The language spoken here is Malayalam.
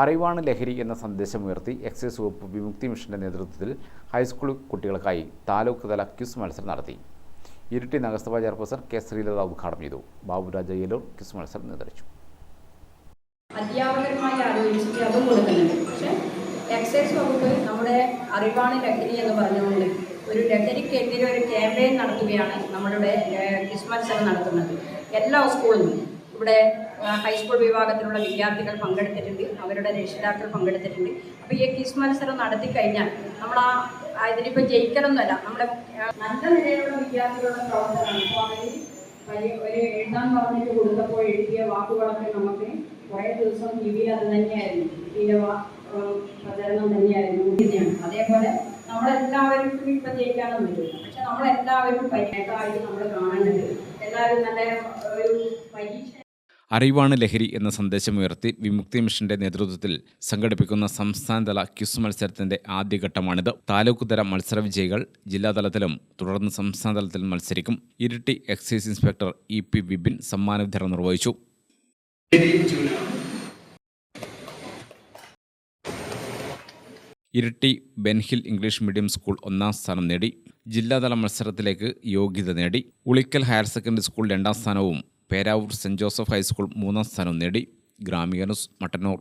അറിവാണ് ലഹരി എന്ന സന്ദേശം ഉയർത്തി എക്സൈസ് വകുപ്പ് വിമുക്തി മിഷന്റെ നേതൃത്വത്തിൽ ഹൈസ്കൂൾ കുട്ടികൾക്കായി താലൂക്ക് തല ക്വിസ് മത്സരം നടത്തി. ഇരുട്ടി നഗരസഭാ ചെയർപേഴ്സൺ കെ ശ്രീലത ഉദ്ഘാടനം ചെയ്തു. ബാബുരാജ യേലൂർ ക്വിസ് മത്സരം പക്ഷേ എക്സൈസ് വകുപ്പ് നമ്മുടെ അറിവാണ് ലഹരി എന്ന് പറഞ്ഞുകൊണ്ട് ഒരു ലഹരിക്കെതിരെ ഒരു ക്യാമ്പയിൻ നടത്തുകയാണ് നമ്മളുടെ ക്രിസ്മത്സരം നടത്തുന്നത്. എല്ലാ സ്കൂളിലും. ഇവിടെ ഹൈസ്കൂൾ വിഭാഗത്തിലുള്ള വിദ്യാർത്ഥികൾ പങ്കെടുത്തിട്ടുണ്ട്. അവരുടെ രക്ഷിതാക്കൾ പങ്കെടുത്തിട്ടുണ്ട്. അപ്പോൾ ഈ ക്വിസ് മത്സരം നടത്തി കഴിഞ്ഞാൽ നമ്മൾ ആ ഇതിലിപ്പോൾ ജയിക്കണമെന്നല്ല നമ്മുടെ നല്ല നിലയിലുള്ള വിദ്യാർത്ഥികളുടെ പ്രവർത്തനമാണ് അപ്പോൾ അവർ വലിയ ഒരു എഴുതാൻ പറഞ്ഞിട്ട് കൊടുത്തപ്പോൾ എഴുതിയ വാക്കുകളൊക്കെ നമുക്ക് കുറേ ദിവസം ടി വിയിൽ അത് തന്നെയായിരുന്നു. വിയിലെ പ്രചരണം തന്നെയായിരുന്നു. ഇങ്ങനെയാണ്. അതേപോലെ നമ്മളെല്ലാവർക്കും ഇപ്പം ജയിക്കാനും പറ്റില്ല. പക്ഷെ നമ്മളെല്ലാവരും പരിണതമായിട്ട് നമ്മൾ കാണേണ്ടത് എല്ലാവരും നല്ല ഒരു പരീക്ഷ അറിവാണ് ലഹരി എന്ന സന്ദേശം ഉയർത്തി വിമുക്തി മിഷന്റെ നേതൃത്വത്തിൽ സംഘടിപ്പിക്കുന്ന സംസ്ഥാനതല ക്യുസ് മത്സരത്തിന്റെ ആദ്യഘട്ടമാണിത്. താലൂക്ക് തല മത്സര വിജയികൾ ജില്ലാതലത്തിലും തുടർന്ന് സംസ്ഥാനതലത്തിലും മത്സരിക്കും. Iritty excise inspector E P Vipin സമ്മാന വിതരണം നിർവഹിച്ചു. Iritty Benhill English medium school ഒന്നാം സ്ഥാനം നേടി. ജില്ലാതല മത്സരത്തിലേക്ക് യോഗ്യത നേടി. ഉളിക്കൽ ഹയർ സെക്കൻഡറി സ്കൂൾ രണ്ടാം സ്ഥാനവും പേരാവൂർ സെന്റ് ജോസഫ് ഹൈസ്കൂൾ മൂന്നാം സ്ഥാനം നേടി ഗ്രാമിക മട്ടന്നൂർ.